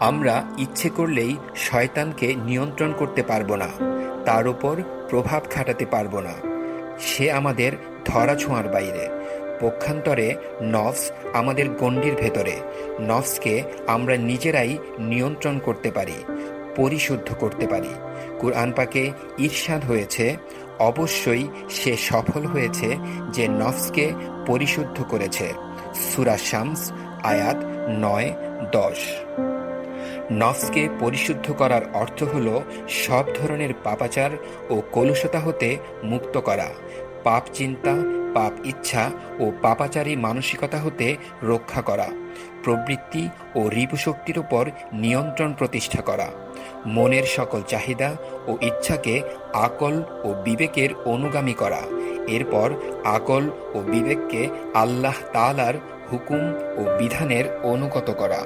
আমরা ইচ্ছে করলেই শয়তানকে নিয়ন্ত্রণ করতে পারব না, তার উপর প্রভাব খাটাতে পারব না। সে আমাদের ধরাছোঁয়ার বাইরে। পক্ষান্তরে নফস আমাদের গণ্ডির ভেতরে। নফসকে আমরা নিজেরাই নিয়ন্ত্রণ করতে পারি, পরিশুদ্ধ করতে পারি। কুরআন পাকে ঈর্ষাদ হয়েছে, অবশ্যই সে সফল হয়েছে যে নফসকে পরিশুদ্ধ করেছে। সুরা শামস, আয়াত নয়, দশ। নফসকে পরিশুদ্ধ করার অর্থ হল সব ধরনের পাপাচার ও কলুষতা হতে মুক্ত করা। পাপ চিন্তা, পাপ ইচ্ছা ও পাপাচারী মানসিকতা হতে রক্ষা করা। প্রবৃত্তি ও রিপুশক্তির উপর নিয়ন্ত্রণ প্রতিষ্ঠা করা। মনের সকল চাহিদা ও ইচ্ছাকে আকল ও বিবেকের অনুগামী করা। এরপর আকল ও বিবেককে আল্লাহ তালার হুকুম ও বিধানের অনুগত করা।